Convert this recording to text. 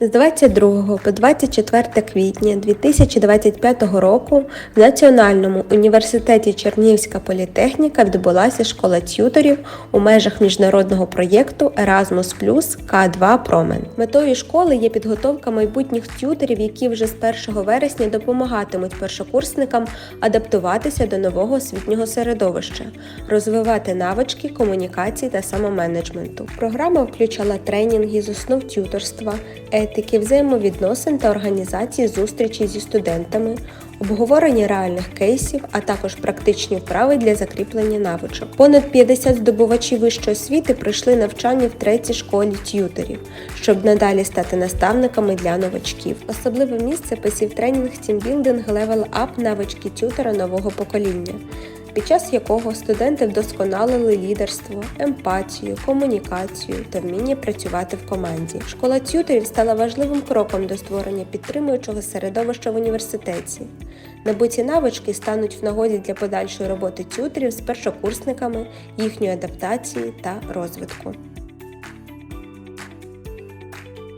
З 22 по 24 квітня 2025 року в Національному університеті Чернігівська політехніка відбулася школа т'юторів у межах міжнародного проєкту Erasmus Plus К2 Промен. Метою школи є підготовка майбутніх т'юторів, які вже з 1 вересня допомагатимуть першокурсникам адаптуватися до нового освітнього середовища, розвивати навички комунікації та самоменеджменту. Програма включала тренінги з основ т'юторства, етики, взаємовідносин та організації зустрічей зі студентами, обговорення реальних кейсів, а також практичні вправи для закріплення навичок. Понад 50 здобувачів вищої освіти пройшли навчання в третій школі т'юторів, щоб надалі стати наставниками для новачків. Особливе місце посів тренінг Teambuilding Level Up навички т'ютора нового покоління під час якого студенти вдосконалили лідерство, емпатію, комунікацію та вміння працювати в команді. Школа тютерів стала важливим кроком до створення підтримуючого середовища в університеті. Набуті навички стануть в нагоді для подальшої роботи тютерів з першокурсниками, їхньої адаптації та розвитку.